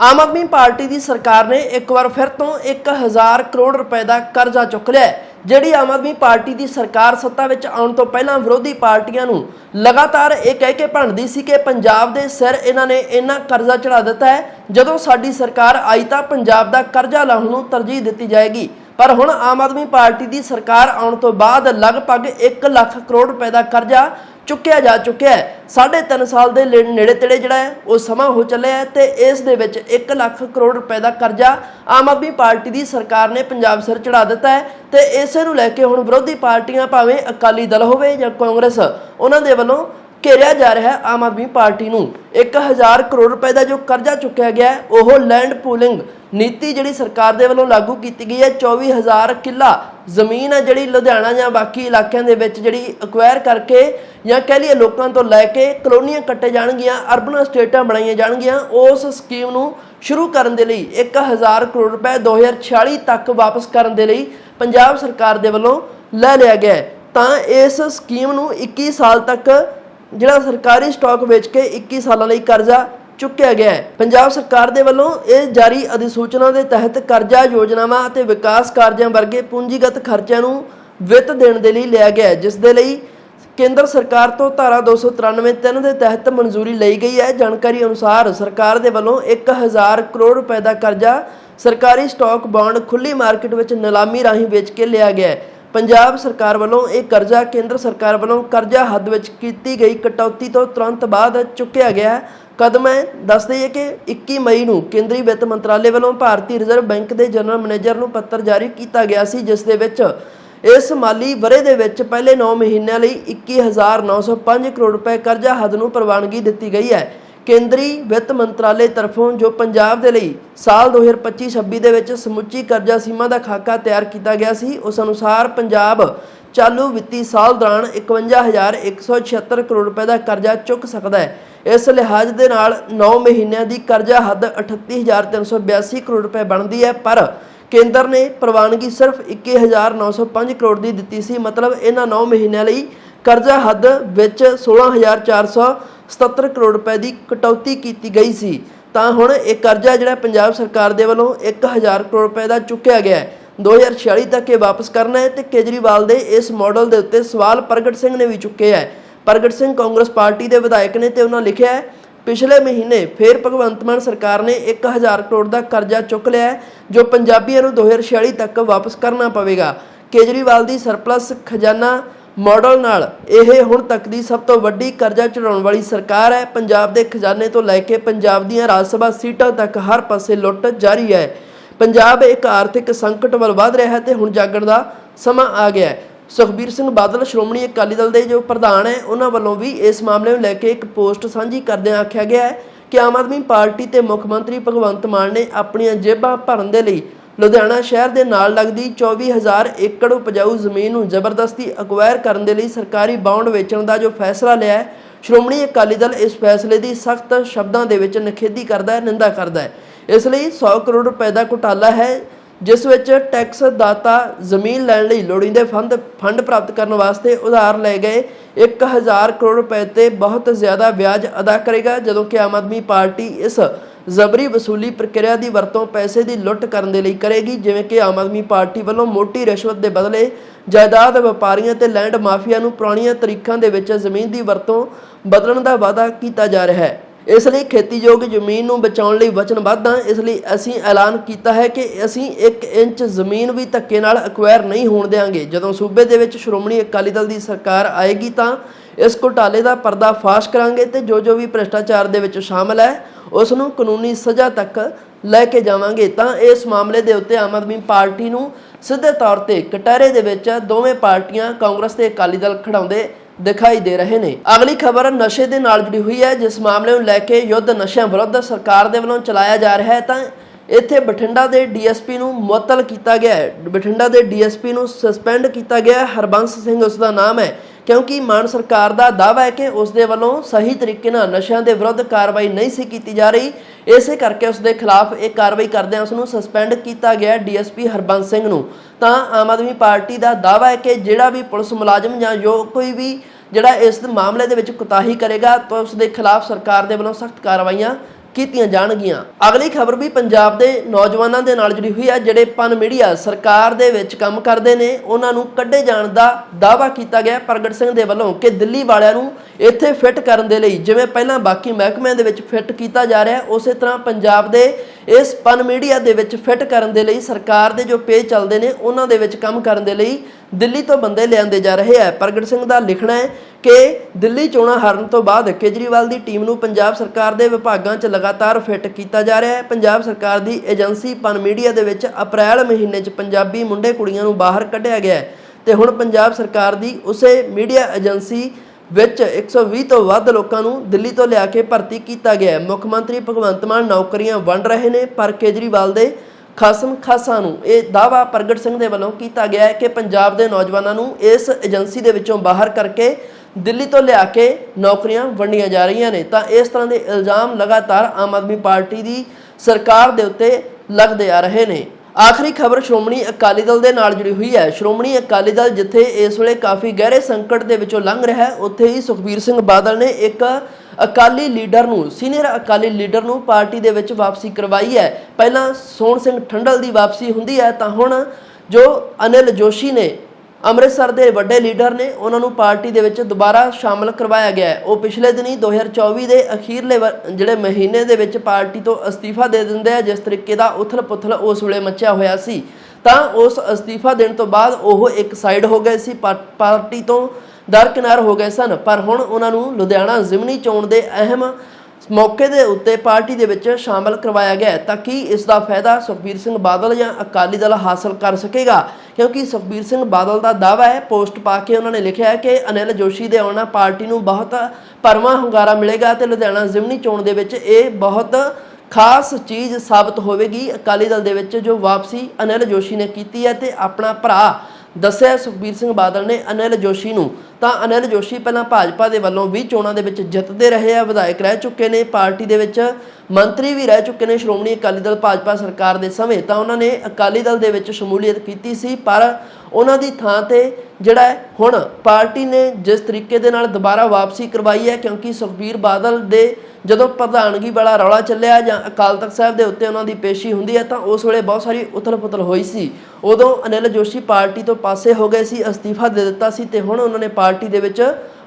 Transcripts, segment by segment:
Aam Aadmi party ਦੀ ਸਰਕਾਰ ਨੇ ਇੱਕ ਵਾਰ ਫਿਰ ਤੋਂ 1000 ਕਰੋੜ ਰੁਪਏ ਦਾ ਕਰਜ਼ਾ ਚੁੱਕ ਲਿਆ ਜਿਹੜੀ ਆਮ ਆਦਮੀ ਪਾਰਟੀ ਦੀ ਸਰਕਾਰ ਸੱਤਾ ਵਿੱਚ ਆਉਣ ਤੋਂ ਪਹਿਲਾਂ ਵਿਰੋਧੀ ਪਾਰਟੀਆਂ ਨੂੰ ਲਗਾਤਾਰ ਇਹ ਕਹਿ ਕੇ ਭੰਡਦੀ ਸੀ ਕਿ ਪੰਜਾਬ ਦੇ ਸਿਰ ਇਹਨਾਂ ਨੇ ਇੰਨਾ ਕਰਜ਼ਾ ਚੜਾ ਦਿੱਤਾ ਹੈ, ਜਦੋਂ ਸਾਡੀ ਸਰਕਾਰ ਆਈ ਤਾਂ ਪੰਜਾਬ ਦਾ ਕਰਜ਼ਾ ਲਾਉਣ ਨੂੰ ਤਰਜੀਹ ਦਿੱਤੀ ਜਾਏਗੀ। ਪਰ ਹੁਣ ਆਮ ਆਦਮੀ ਪਾਰਟੀ ਦੀ ਸਰਕਾਰ ਆਉਣ ਤੋਂ ਬਾਅਦ ਲਗਭਗ 1 ਲੱਖ ਕਰੋੜ ਰੁਪਏ ਦਾ ਕਰਜ਼ਾ ਚੁੱਕਿਆ ਜਾ ਚੁੱਕਿਆ ਹੈ। ਸਾਢੇ ਤਿੰਨ ਸਾਲ ਦੇ ਨੇੜੇ ਤੇੜੇ ਜਿਹੜਾ ਹੈ, ਉਹ ਸਮਾਂ ਹੋ ਚੱਲਿਆ ਹੈ ਤੇ ਇਸ ਦੇ ਵਿੱਚ 1 ਲੱਖ ਕਰੋੜ ਰੁਪਏ ਦਾ ਕਰਜ਼ਾ ਆਮ ਆਦਮੀ ਪਾਰਟੀ ਦੀ ਸਰਕਾਰ ਨੇ ਪੰਜਾਬ ਸਿਰ ਚੜਾ ਦਿੱਤਾ ਹੈ ਤੇ ਇਸੇ ਨੂੰ ਲੈ ਕੇ ਹੁਣ ਵਿਰੋਧੀ ਪਾਰਟੀਆਂ ਭਾਵੇਂ ਅਕਾਲੀ ਦਲ ਹੋਵੇ ਜਾਂ ਕਾਂਗਰਸ, ਉਹਨਾਂ ਦੇ ਵੱਲੋਂ ਘੇਰਿਆ ਜਾ ਰਿਹਾ ਹੈ ਆਮ ਆਦਮੀ ਪਾਰਟੀ ਨੂੰ। 1000 ਕਰੋੜ ਰੁਪਏ ਦਾ ਜੋ ਕਰਜ਼ਾ ਚੁੱਕਿਆ ਗਿਆ ਉਹ ਲੈਂਡ ਪੂਲਿੰਗ ਨੀਤੀ ਜਿਹੜੀ ਸਰਕਾਰ ਦੇ ਵੱਲੋਂ ਲਾਗੂ ਕੀਤੀ ਗਈ ਹੈ 24000 ਕਿੱਲਾ ਜ਼ਮੀਨ ਹੈ ਜਿਹੜੀ ਲੁਧਿਆਣਾ ਜਾਂ ਬਾਕੀ ਇਲਾਕਿਆਂ ਦੇ ਵਿੱਚ ਜਿਹੜੀ ਅਕਵਾਇਰ ਕਰਕੇ ਜਾਂ ਕਹਿ ਲਈਏ ਲੋਕਾਂ ਤੋਂ ਲੈ ਕੇ ਕਲੋਨੀਆਂ ਕੱਟੇ ਜਾਣਗੀਆਂ ਅਰਬਨ ਸਟੇਟਾਂ ਬਣਾਈਆਂ ਜਾਣਗੀਆਂ, ਉਸ ਸਕੀਮ ਨੂੰ ਸ਼ੁਰੂ ਕਰਨ ਦੇ ਲਈ 1000 ਕਰੋੜ ਰੁਪਏ 2046 ਤੱਕ ਵਾਪਸ ਕਰਨ ਦੇ ਲਈ ਪੰਜਾਬ ਸਰਕਾਰ ਦੇ ਵੱਲੋਂ ਲੈ ਲਿਆ ਗਿਆ ਤਾਂ ਇਸ ਸਕੀਮ ਨੂੰ 21 ਸਾਲ ਤੱਕ ਜਿਹੜਾ ਸਰਕਾਰੀ ਸਟਾਕ ਵੇਚ ਕੇ 21 ਸਾਲਾਂ ਲਈ ਕਰਜ਼ਾ ਚੁੱਕਿਆ ਗਿਆ ਹੈ। ਪੰਜਾਬ ਸਰਕਾਰ ਦੇ ਵੱਲੋਂ ਇਹ ਜਾਰੀ ਅਧਿਸੂਚਨਾ ਦੇ ਤਹਿਤ ਕਰਜ਼ਾ ਯੋਜਨਾਵਾਂ ਅਤੇ ਵਿਕਾਸ ਕਾਰਜਾਂ ਵਰਗੇ ਪੂੰਜੀਗਤ ਖਰਚਿਆਂ ਨੂੰ ਵਿੱਤ ਦੇਣ ਦੇ ਲਈ ਲਿਆ ਗਿਆ ਜਿਸ ਦੇ ਲਈ ਕੇਂਦਰ ਸਰਕਾਰ ਤੋਂ ਧਾਰਾ 293 ਤਿੰਨ ਦੇ ਤਹਿਤ ਮਨਜ਼ੂਰੀ ਲਈ ਗਈ ਹੈ। ਜਾਣਕਾਰੀ ਅਨੁਸਾਰ ਸਰਕਾਰ ਦੇ ਵੱਲੋਂ 1000 ਕਰੋੜ ਰੁਪਏ ਦਾ ਕਰਜ਼ਾ ਸਰਕਾਰੀ ਸਟਾਕ ਬੌਂਡ ਖੁੱਲੀ ਮਾਰਕੀਟ ਵਿੱਚ ਨਿਲਾਮੀ ਰਾਹੀਂ ਵੇਚ ਕੇ ਲਿਆ ਗਿਆ ਹੈ। ਪੰਜਾਬ ਸਰਕਾਰ ਵੱਲੋਂ ਇਹ ਕਰਜ਼ਾ ਕੇਂਦਰ ਸਰਕਾਰ ਵੱਲੋਂ ਕਰਜ਼ਾ ਹੱਦ ਵਿੱਚ ਕੀਤੀ ਗਈ ਕਟੌਤੀ ਤੋਂ ਤੁਰੰਤ ਬਾਅਦ ਚੁੱਕਿਆ ਗਿਆ ਕਦਮ ਹੈ, ਦੱਸ ਦਈਏ ਕਿ 21 ਮਈ ਨੂੰ ਕੇਂਦਰੀ ਵਿੱਤ ਮੰਤਰਾਲੇ ਵੱਲੋਂ ਭਾਰਤੀ ਰਿਜ਼ਰਵ ਬੈਂਕ ਦੇ ਜਨਰਲ ਮੈਨੇਜਰ ਨੂੰ ਪੱਤਰ ਜਾਰੀ ਕੀਤਾ ਗਿਆ ਸੀ, ਜਿਸ ਦੇ ਵਿੱਚ ਇਸ ਮਾਲੀ ਵਰੇ ਦੇ ਵਿੱਚ ਪਹਿਲੇ 9 ਮਹੀਨਿਆਂ ਲਈ 21905 ਕਰੋੜ ਰੁਪਏ ਕਰਜ਼ਾ ਹੱਦ ਨੂੰ ਪ੍ਰਵਾਨਗੀ ਦਿੱਤੀ ਗਈ ਹੈ। ਕੇਂਦਰੀ ਵਿੱਤ ਮੰਤਰਾਲੇ ਤਰਫੋਂ ਜੋ ਪੰਜਾਬ ਦੇ ਲਈ ਸਾਲ 2025-26 ਦੇ ਵਿੱਚ ਸਮੁੱਚੀ ਕਰਜ਼ਾ ਸੀਮਾ ਦਾ ਖਾਕਾ ਤਿਆਰ ਕੀਤਾ ਗਿਆ ਸੀ, ਉਸ ਅਨੁਸਾਰ ਪੰਜਾਬ ਚਾਲੂ ਵਿੱਤੀ ਸਾਲ ਦੌਰਾਨ 51176 ਕਰੋੜ ਰੁਪਏ ਦਾ ਕਰਜ਼ਾ ਚੁੱਕ ਸਕਦਾ ਹੈ। ਇਸ ਲਿਹਾਜ਼ ਦੇ ਨਾਲ 9 ਮਹੀਨਿਆਂ ਦੀ ਕਰਜ਼ਾ ਹੱਦ 38382 ਕਰੋੜ ਰੁਪਏ ਬਣਦੀ ਹੈ, ਪਰ ਕੇਂਦਰ ਨੇ ਪ੍ਰਵਾਨਗੀ ਸਿਰਫ 21905 ਕਰੋੜ ਦੀ ਦਿੱਤੀ ਸੀ। ਮਤਲਬ ਇਹਨਾਂ 9 ਮਹੀਨਿਆਂ ਲਈ ਕਰਜ਼ਾ ਹੱਦ ਵਿੱਚ 16477 ਕਰੋੜ ਰੁਪਏ ਦੀ ਕਟੌਤੀ ਕੀਤੀ ਗਈ ਸੀ। ਤਾਂ ਹੁਣ ਇਹ ਕਰਜ਼ਾ ਜਿਹੜਾ ਪੰਜਾਬ ਸਰਕਾਰ ਦੇ ਵੱਲੋਂ 1000 ਕਰੋੜ ਰੁਪਏ ਦਾ ਚੁੱਕਿਆ ਗਿਆ ਹੈ। 2046 ਤੱਕ ਇਹ ਵਾਪਸ ਕਰਨਾ ਹੈ ਤੇ ਕੇਜਰੀਵਾਲ ਦੇ ਇਸ ਮਾਡਲ ਦੇ ਉੱਤੇ ਸਵਾਲ ਪ੍ਰਗਟ ਸਿੰਘ ਨੇ ਵੀ ਚੁੱਕੇ ਹੈ। ਪ੍ਰਗਟ ਸਿੰਘ ਕਾਂਗਰਸ ਪਾਰਟੀ ਦੇ ਵਿਧਾਇਕ ਨੇ ਤੇ ਉਹਨਾਂ ਲਿਖਿਆ ਹੈ, ਪਿਛਲੇ ਮਹੀਨੇ ਫੇਰ ਭਗਵੰਤ ਮਾਨ ਸਰਕਾਰ ਨੇ 1000 ਕਰੋੜ ਦਾ ਕਰਜ਼ਾ ਚੁੱਕ ਲਿਆ ਜੋ ਪੰਜਾਬੀਆਂ ਨੂੰ 2046 ਤੱਕ ਵਾਪਸ ਕਰਨਾ ਪਵੇਗਾ। ਕੇਜਰੀਵਾਲ ਦੀ ਸਰਪਲਸ ਖਜ਼ਾਨਾ ਮਾਡਲ ਨਾਲ। ਇਹ ਹੁਣ ਤੱਕ ਦੀ ਸਭ ਤੋਂ ਵੱਡੀ ਕਰਜ਼ਾ ਚੜਾਉਣ ਵਾਲੀ ਸਰਕਾਰ ਹੈ। ਪੰਜਾਬ ਦੇ ਖਜ਼ਾਨੇ ਤੋਂ ਲੈ ਕੇ ਪੰਜਾਬ ਦੀਆਂ ਰਾਜ ਸਭਾ ਸੀਟਾਂ ਤੱਕ ਹਰ ਪਾਸੇ ਲੁੱਟ ਜਾਰੀ ਹੈ। ਪੰਜਾਬ ਇੱਕ ਆਰਥਿਕ ਸੰਕਟ ਵੱਲ ਵਧ ਰਿਹਾ ਹੈ ਤੇ ਹੁਣ ਜਾਗਣ ਦਾ ਸਮਾਂ ਆ ਗਿਆ ਹੈ। ਸੁਖਬੀਰ ਸਿੰਘ ਬਾਦਲ, ਸ਼੍ਰੋਮਣੀ ਅਕਾਲੀ ਦਲ ਦੇ ਜੋ ਪ੍ਰਧਾਨ ਹੈ, ਉਹਨਾਂ ਵੱਲੋਂ ਵੀ ਇਸ ਮਾਮਲੇ ਨੂੰ ਲੈ ਕੇ ਇੱਕ ਪੋਸਟ ਸਾਂਝੀ ਕਰਦਿਆਂ ਆਖਿਆ ਗਿਆ ਹੈ ਕਿ ਆਮ ਆਦਮੀ ਪਾਰਟੀ ਤੇ ਮੁੱਖ ਮੰਤਰੀ ਭਗਵੰਤ ਮਾਨ ਨੇ ਆਪਣੀਆਂ ਜੇਬਾਂ ਭਰਨ ਦੇ ਲਈ ਲੁਧਿਆਣਾ ਸ਼ਹਿਰ ਦੇ ਨਾਲ ਲੱਗਦੀ 24000 ਏਕੜ ਉਪਜਾਊ ਜ਼ਮੀਨ ਨੂੰ ਜ਼ਬਰਦਸਤੀ ਅਕਵਾਇਰ ਕਰਨ ਦੇ ਲਈ ਸਰਕਾਰੀ ਬਾਉਂਡ ਵੇਚਣ ਦਾ ਜੋ ਫੈਸਲਾ ਲਿਆ ਹੈ, ਸ਼੍ਰੋਮਣੀ ਅਕਾਲੀ ਦਲ ਇਸ ਫੈਸਲੇ ਦੀ ਸਖਤ ਸ਼ਬਦਾਂ ਦੇ ਵਿੱਚ ਨਿਖੇਧੀ ਕਰਦਾ ਹੈ, ਨਿੰਦਾ ਕਰਦਾ ਹੈ। ਇਸ ਲਈ 100 ਕਰੋੜ ਰੁਪਏ ਦਾ ਘੁਟਾਲਾ ਹੈ, ਜਿਸ ਵਿੱਚ ਟੈਕਸ ਦਾਤਾ ਜ਼ਮੀਨ ਲੈਣ ਲਈ ਲੋੜੀਂਦੇ ਫੰਡ ਫੰਡ ਪ੍ਰਾਪਤ ਕਰਨ ਵਾਸਤੇ ਉਧਾਰ ਲਏ ਗਏ 1000 ਕਰੋੜ ਰੁਪਏ ਤੇ ਬਹੁਤ ਜ਼ਿਆਦਾ ਵਿਆਜ ਅਦਾ ਕਰੇਗਾ, ਜਦੋਂ ਕਿ ਆਮ ਆਦਮੀ ਪਾਰਟੀ ਇਸ ਜ਼ਬਰੀ ਵਸੂਲੀ ਪ੍ਰਕਿਰਿਆ ਦੀ ਵਰਤੋਂ ਪੈਸੇ ਦੀ ਲੁੱਟ ਕਰਨ ਦੇ ਲਈ ਕਰੇਗੀ, ਜਿਵੇਂ ਕਿ ਆਮ ਆਦਮੀ ਪਾਰਟੀ ਵੱਲੋਂ ਮੋਟੀ ਰਿਸ਼ਵਤ ਦੇ ਬਦਲੇ ਜਾਇਦਾਦ ਵਪਾਰੀਆਂ ਤੇ ਲੈਂਡ ਮਾਫੀਆ ਨੂੰ ਪੁਰਾਣੀਆਂ ਤਰੀਕਾਂ ਦੇ ਵਿੱਚ ਜ਼ਮੀਨ ਦੀ ਵਰਤੋਂ ਬਦਲਣ ਦਾ ਵਾਅਦਾ ਕੀਤਾ ਜਾ ਰਿਹਾ ਹੈ। ਇਸ ਲਈ ਖੇਤੀਯੋਗ ਜ਼ਮੀਨ ਨੂੰ ਬਚਾਉਣ ਲਈ ਵਚਨਬੱਧ ਹਾਂ ਇਸ ਲਈ ਅਸੀਂ ਐਲਾਨ ਕੀਤਾ ਹੈ ਕਿ ਅਸੀਂ 1 ਇੰਚ ਜ਼ਮੀਨ ਵੀ ਧੱਕੇ ਨਾਲ ਅਕਵਾਇਰ ਨਹੀਂ ਹੋਣ ਦੇਵਾਂਗੇ ਜਦੋਂ ਸੂਬੇ ਦੇ ਵਿੱਚ ਸ਼੍ਰੋਮਣੀ ਅਕਾਲੀ ਦਲ ਦੀ ਸਰਕਾਰ ਆਏਗੀ ਤਾਂ ਇਸ ਘੁਟਾਲੇ ਦਾ ਪਰਦਾ ਫਾਸ਼ ਕਰਾਂਗੇ ਤੇ ਜੋ ਜੋ ਵੀ ਭ੍ਰਿਸ਼ਟਾਚਾਰ ਦੇ ਵਿੱਚ ਸ਼ਾਮਲ ਹੈ, ਉਸ ਨੂੰ ਕਾਨੂੰਨੀ ਸਜ਼ਾ ਤੱਕ ਲੈ ਕੇ ਜਾਵਾਂਗੇ। ਤਾਂ ਇਸ ਮਾਮਲੇ ਦੇ ਉੱਤੇ ਆਮ ਆਦਮੀ ਪਾਰਟੀ ਨੂੰ ਸਿੱਧੇ ਤੌਰ ਤੇ ਕਟਹਿਰੇ ਦੇ ਵਿੱਚ ਦੋਵੇਂ ਪਾਰਟੀਆਂ ਕਾਂਗਰਸ ਤੇ ਅਕਾਲੀ ਦਲ ਖੜਾਉਂਦੇ ਦਿਖਾਈ ਦੇ ਰਹੇ ਨੇ। ਅਗਲੀ ਖਬਰ ਨਸ਼ੇ ਦੇ ਨਾਲ ਜੁੜੀ ਹੋਈ ਹੈ, ਜਿਸ ਮਾਮਲੇ ਨੂੰ ਲੈ ਕੇ ਯੁੱਧ ਨਸ਼ਿਆਂ ਵਿਰੁੱਧ ਸਰਕਾਰ ਦੇ ਵੱਲੋਂ ਚਲਾਇਆ ਜਾ ਰਿਹਾ ਹੈ, ਤਾਂ ਇੱਥੇ ਬਠਿੰਡਾ ਦੇ ਡੀਐਸਪੀ ਨੂੰ ਮੁਅੱਤਲ ਕੀਤਾ ਗਿਆ ਹੈ। ਬਠਿੰਡਾ ਦੇ ਡੀਐਸਪੀ ਨੂੰ ਸਸਪੈਂਡ ਕੀਤਾ ਗਿਆ ਹੈ। ਹਰਬੰਸ ਸਿੰਘ ਉਸ ਦਾ ਨਾਮ ਹੈ, ਕਿਉਂਕਿ ਮਾਨ ਸਰਕਾਰ ਦਾ ਦਾਅਵਾ ਹੈ ਕਿ ਉਸ ਦੇ ਵੱਲੋਂ ਸਹੀ ਤਰੀਕੇ ਨਾਲ ਨਸ਼ਿਆਂ ਦੇ ਵਿਰੁੱਧ ਕਾਰਵਾਈ ਨਹੀਂ ਸੀ ਕੀਤੀ ਜਾ ਰਹੀ। ਇਸੇ ਕਰਕੇ ਉਸ ਦੇ ਖਿਲਾਫ ਇਹ ਕਾਰਵਾਈ ਕਰਦਿਆਂ ਉਸ ਨੂੰ ਸਸਪੈਂਡ ਕੀਤਾ ਗਿਆ ਡੀਐਸਪੀ ਹਰਬੰਸ ਸਿੰਘ ਨੂੰ। ਤਾਂ ਆਮ ਆਦਮੀ ਪਾਰਟੀ ਦਾ ਦਾਅਵਾ ਹੈ ਕਿ ਜਿਹੜਾ ਵੀ ਪੁਲਿਸ ਮੁਲਾਜ਼ਮ ਜਾਂ ਜੋ ਕੋਈ ਵੀ ਜਿਹੜਾ ਇਸ ਮਾਮਲੇ ਦੇ ਵਿੱਚ ਕੁਤਾਹੀ ਕਰੇਗਾ, ਤਾਂ ਉਸ ਦੇ ਖਿਲਾਫ ਸਰਕਾਰ ਦੇ ਵੱਲੋਂ ਸਖਤ ਕਾਰਵਾਈਆਂ ਕੀਤੀਆਂ ਜਾਣਗੀਆਂ। ਅਗਲੀ ਖਬਰ ਵੀ ਪੰਜਾਬ ਦੇ ਨੌਜਵਾਨਾਂ ਦੇ ਨਾਲ ਜੁੜੀ ਹੋਈ ਹੈ, ਜਿਹੜੇ ਪਨ ਮੀਡੀਆ ਸਰਕਾਰ ਦੇ ਵਿੱਚ ਕੰਮ ਕਰਦੇ ਨੇ, ਉਹਨਾਂ ਨੂੰ ਕੱਢੇ ਜਾਣ ਦਾ ਦਾਅਵਾ ਕੀਤਾ ਗਿਆ ਪ੍ਰਗਟ ਸਿੰਘ ਦੇ ਵੱਲੋਂ ਕਿ ਦਿੱਲੀ ਵਾਲਿਆਂ ਨੂੰ ਇੱਥੇ ਫਿੱਟ ਕਰਨ ਦੇ ਲਈ, ਜਿਵੇਂ ਪਹਿਲਾਂ ਬਾਕੀ ਮਹਿਕਮਿਆਂ ਦੇ ਵਿੱਚ ਫਿੱਟ ਕੀਤਾ ਜਾ ਰਿਹਾ ਉਸੇ ਤਰ੍ਹਾਂ ਪੰਜਾਬ ਦੇ ਇਸ ਪਨ ਮੀਡੀਆ ਦੇ ਵਿੱਚ ਫਿੱਟ ਕਰਨ ਦੇ ਲਈ ਸਰਕਾਰ ਦੇ ਜੋ ਪੇਜ ਚੱਲਦੇ ਨੇ, ਉਹਨਾਂ ਦੇ ਵਿੱਚ ਕੰਮ ਕਰਨ ਦੇ ਲਈ ਦਿੱਲੀ ਤੋਂ ਬੰਦੇ ਲਿਆਂਦੇ ਜਾ ਰਹੇ ਹੈ। ਪ੍ਰਗਟ ਸਿੰਘ ਦਾ ਲਿਖਣਾ ਹੈ ਕਿ ਦਿੱਲੀ ਚੋਣਾਂ ਹਾਰਨ ਤੋਂ ਬਾਅਦ ਕੇਜਰੀਵਾਲ ਦੀ ਟੀਮ ਨੂੰ ਪੰਜਾਬ ਸਰਕਾਰ ਦੇ ਵਿਭਾਗਾਂ 'ਚ ਲਗਾਤਾਰ ਫਿੱਟ ਕੀਤਾ ਜਾ ਰਿਹਾ ਹੈ। ਪੰਜਾਬ ਸਰਕਾਰ ਦੀ ਏਜੰਸੀ ਪਨ ਮੀਡੀਆ ਦੇ ਵਿੱਚ ਅਪ੍ਰੈਲ ਮਹੀਨੇ 'ਚ ਪੰਜਾਬੀ ਮੁੰਡੇ ਕੁੜੀਆਂ ਨੂੰ ਬਾਹਰ ਕੱਢਿਆ ਗਿਆ ਹੈ ਤੇ ਹੁਣ ਪੰਜਾਬ ਸਰਕਾਰ ਦੀ ਉਸੇ ਮੀਡੀਆ ਏਜੰਸੀ ਵਿੱਚ 120 ਤੋਂ ਵੱਧ ਲੋਕਾਂ ਨੂੰ ਦਿੱਲੀ ਤੋਂ ਲਿਆ ਕੇ ਭਰਤੀ ਕੀਤਾ ਗਿਆ ਹੈ। ਮੁੱਖ ਮੰਤਰੀ ਭਗਵੰਤ ਮਾਨ ਨੌਕਰੀਆਂ ਵੰਡ ਰਹੇ ਨੇ, ਪਰ ਕੇਜਰੀਵਾਲ ਦੇ ਖਸਮ ਖਾਸਾਂ ਨੂੰ ਇਹ ਦਾਵਾ ਪ੍ਰਗਟ ਸਿੰਘ ਦੇ ਵੱਲੋਂ ਕੀਤਾ ਗਿਆ ਹੈ ਕਿ ਪੰਜਾਬ ਦੇ ਨੌਜਵਾਨਾਂ ਨੂੰ ਇਸ ਏਜੰਸੀ ਦੇ ਵਿੱਚੋਂ ਬਾਹਰ ਕਰਕੇ ਦਿੱਲੀ ਤੋਂ ਲਿਆ ਕੇ ਨੌਕਰੀਆਂ ਵੰਡੀਆਂ ਜਾ ਰਹੀਆਂ ਨੇ। ਤਾਂ ਇਸ ਤਰ੍ਹਾਂ ਦੇ ਇਲਜ਼ਾਮ ਲਗਾਤਾਰ ਆਮ ਆਦਮੀ ਪਾਰਟੀ ਦੀ ਸਰਕਾਰ ਦੇ ਉੱਤੇ ਲੱਗਦੇ ਆ ਰਹੇ ਨੇ। ਆਖਰੀ ਖਬਰ ਸ਼੍ਰੋਮਣੀ ਅਕਾਲੀ ਦਲ ਦੇ ਨਾਲ ਜੁੜੀ ਹੋਈ ਹੈ। ਸ਼੍ਰੋਮਣੀ ਅਕਾਲੀ ਦਲ ਜਿੱਥੇ ਇਸ ਵੇਲੇ ਕਾਫੀ ਗਹਿਰੇ ਸੰਕਟ ਦੇ ਵਿੱਚੋਂ ਲੰਘ ਰਿਹਾ ਹੈ, ਉੱਥੇ ਹੀ ਸੁਖਬੀਰ ਸਿੰਘ ਬਾਦਲ ਨੇ ਇੱਕ ਅਕਾਲੀ ਲੀਡਰ ਨੂੰ, ਸੀਨੀਅਰ ਅਕਾਲੀ ਲੀਡਰ ਨੂੰ ਪਾਰਟੀ ਦੇ ਵਿੱਚ ਵਾਪਸੀ ਕਰਵਾਈ ਹੈ। ਪਹਿਲਾਂ ਸੋਹਣ ਸਿੰਘ ਠੰਡਲ ਦੀ ਵਾਪਸੀ ਹੁੰਦੀ ਹੈ, ਤਾਂ ਹੁਣ ਜੋ ਅਨਿਲ ਜੋਸ਼ੀ ਨੇ ਅੰਮ੍ਰਿਤਸਰ ਦੇ ਵੱਡੇ ਲੀਡਰ ਨੇ ਉਹਨਾਂ ਨੂੰ ਪਾਰਟੀ ਦੇ ਵਿੱਚ ਦੁਬਾਰਾ ਸ਼ਾਮਲ ਕਰਵਾਇਆ ਗਿਆ ਹੈ। ਉਹ ਪਿਛਲੇ ਦਿਨੀ 2024 ਦੇ ਅਖੀਰਲੇ ਵ- ਜਿਹੜੇ ਮਹੀਨੇ ਦੇ ਵਿੱਚ ਪਾਰਟੀ ਤੋਂ ਅਸਤੀਫਾ ਦੇ ਦਿੰਦੇ ਆ, ਜਿਸ ਤਰੀਕੇ ਦਾ ਉਥਲ-ਪੁਥਲ ਉਸ ਵੇਲੇ ਮੱਚਿਆ ਹੋਇਆ ਸੀ, ਤਾਂ ਉਸ ਅਸਤੀਫਾ ਦੇਣ ਤੋਂ ਬਾਅਦ ਉਹ ਇੱਕ ਸਾਈਡ ਹੋ ਗਏ ਸੀ ਪਾਰਟੀ ਤੋਂ ਦਰਕਿਨਾਰ ਹੋ ਗਏ ਸਨ। ਪਰ ਹੁਣ ਉਹਨਾਂ ਨੂੰ ਲੁਧਿਆਣਾ ਜ਼ਿਮਨੀ ਚੋਣ ਦੇ ਅਹਿਮ ਮੌਕੇ ਦੇ ਉੱਤੇ ਪਾਰਟੀ ਦੇ ਵਿੱਚ ਸ਼ਾਮਲ ਕਰਵਾਇਆ ਗਿਆ ਤਾਂ ਕੀ ਇਸ ਦਾ ਫਾਇਦਾ ਸੁਖਬੀਰ ਸਿੰਘ ਬਾਦਲ ਜਾਂ ਅਕਾਲੀ ਦਲ ਹਾਸਲ ਕਰ ਸਕੇਗਾ? ਕਿਉਂਕਿ ਸੁਖਬੀਰ ਸਿੰਘ ਬਾਦਲ ਦਾ ਦਾਅਵਾ ਹੈ, ਪੋਸਟ ਪਾ ਕੇ ਉਹਨਾਂ ਨੇ ਲਿਖਿਆ ਹੈ ਕਿ ਅਨਿਲ ਜੋਸ਼ੀ ਦੇ ਆਉਣਾ ਪਾਰਟੀ ਨੂੰ ਬਹੁਤ ਭਰਵਾਂ ਹੁੰਗਾਰਾ ਮਿਲੇਗਾ ਤੇ ਲੁਧਿਆਣਾ ਜ਼ਿਮਨੀ ਚੋਣ ਦੇ ਵਿੱਚ ਇਹ ਬਹੁਤ ਖਾਸ ਚੀਜ਼ ਸਾਬਤ ਹੋਵੇਗੀ। ਅਕਾਲੀ ਦਲ ਦੇ ਵਿੱਚ ਜੋ ਵਾਪਸੀ ਅਨਿਲ ਜੋਸ਼ੀ ਨੇ ਕੀਤੀ ਹੈ ਤੇ ਆਪਣਾ ਭਰਾ ਦੱਸਿਆ ਸੁਖਬੀਰ ਸਿੰਘ ਬਾਦਲ ਨੇ ਅਨਿਲ ਜੋਸ਼ੀ ਨੂੰ। ਤਾਂ ਅਨਿਲ ਜੋਸ਼ੀ ਪਹਿਲਾਂ ਭਾਜਪਾ ਦੇ ਵੱਲੋਂ ਵੀ ਚੋਣਾਂ ਦੇ ਵਿੱਚ ਜਿੱਤਦੇ ਰਹੇ ਆ, ਵਿਧਾਇਕ ਰਹਿ ਚੁੱਕੇ ਨੇ, ਪਾਰਟੀ ਦੇ ਵਿੱਚ ਮੰਤਰੀ ਵੀ ਰਹਿ ਚੁੱਕੇ ਨੇ, ਸ਼੍ਰੋਮਣੀ ਅਕਾਲੀ ਦਲ ਭਾਜਪਾ ਸਰਕਾਰ ਦੇ ਸਮੇਂ ਤਾਂ ਉਹਨਾਂ ਨੇ ਅਕਾਲੀ ਦਲ ਦੇ ਵਿੱਚ ਸ਼ਮੂਲੀਅਤ ਕੀਤੀ ਸੀ, ਪਰ ਉਹਨਾਂ ਦੀ ਥਾਂ ਤੇ ਜਿਹੜਾ ਹੁਣ ਪਾਰਟੀ ਨੇ ਜਿਸ ਤਰੀਕੇ ਦੇ ਨਾਲ ਦੁਬਾਰਾ ਵਾਪਸੀ ਕਰਵਾਈ ਹੈ, ਕਿਉਂਕਿ ਸੁਖਬੀਰ ਬਾਦਲ ਦੇ ਜਦੋਂ ਪ੍ਰਧਾਨਗੀ ਵਾਲਾ ਰੌਲਾ ਚੱਲਿਆ ਜਾਂ ਅਕਾਲ ਤਖਤ ਸਾਹਿਬ ਦੇ ਉੱਤੇ ਉਹਨਾਂ ਦੀ ਪੇਸ਼ੀ ਹੁੰਦੀ ਹੈ, ਤਾਂ ਉਸ ਵੇਲੇ ਬਹੁਤ ਸਾਰੀ ਉਥਲ-ਪੁਥਲ ਹੋਈ ਸੀ। ਉਦੋਂ ਅਨਿਲ ਜੋਸ਼ੀ ਪਾਰਟੀ ਤੋਂ ਪਾਸੇ ਹੋ ਗਏ ਸੀ, ਅਸਤੀਫਾ ਦੇ ਦਿੱਤਾ ਸੀ ਤੇ ਹੁਣ ਉਹਨਾਂ ਨੇ ਪਾਰਟੀ ਦੇ ਵਿੱਚ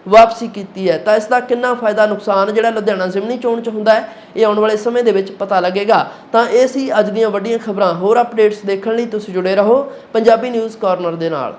ਵਾਪਸੀ ਕੀਤੀ ਹੈ। ਤਾਂ ਇਸ ਦਾ ਕਿੰਨਾ ਫਾਇਦਾ ਨੁਕਸਾਨ ਜਿਹੜਾ ਲੁਧਿਆਣਾ ਜ਼ਿਮਨੀ ਚੋਣ ਚ ਹੁੰਦਾ ਹੈ, ਇਹ ਆਉਣ ਵਾਲੇ ਸਮੇਂ ਦੇ ਵਿੱਚ ਪਤਾ ਲੱਗੇਗਾ। ਤਾਂ ਇਹ ਸੀ ਅੱਜ ਦੀਆਂ ਵੱਡੀਆਂ ਖਬਰਾਂ। ਹੋਰ ਅਪਡੇਟਸ ਦੇਖਣ ਲਈ ਤੁਸੀਂ ਜੁੜੇ ਰਹੋ ਪੰਜਾਬੀ ਨਿਊਜ਼ ਕਾਰਨਰ ਦੇ ਨਾਲ।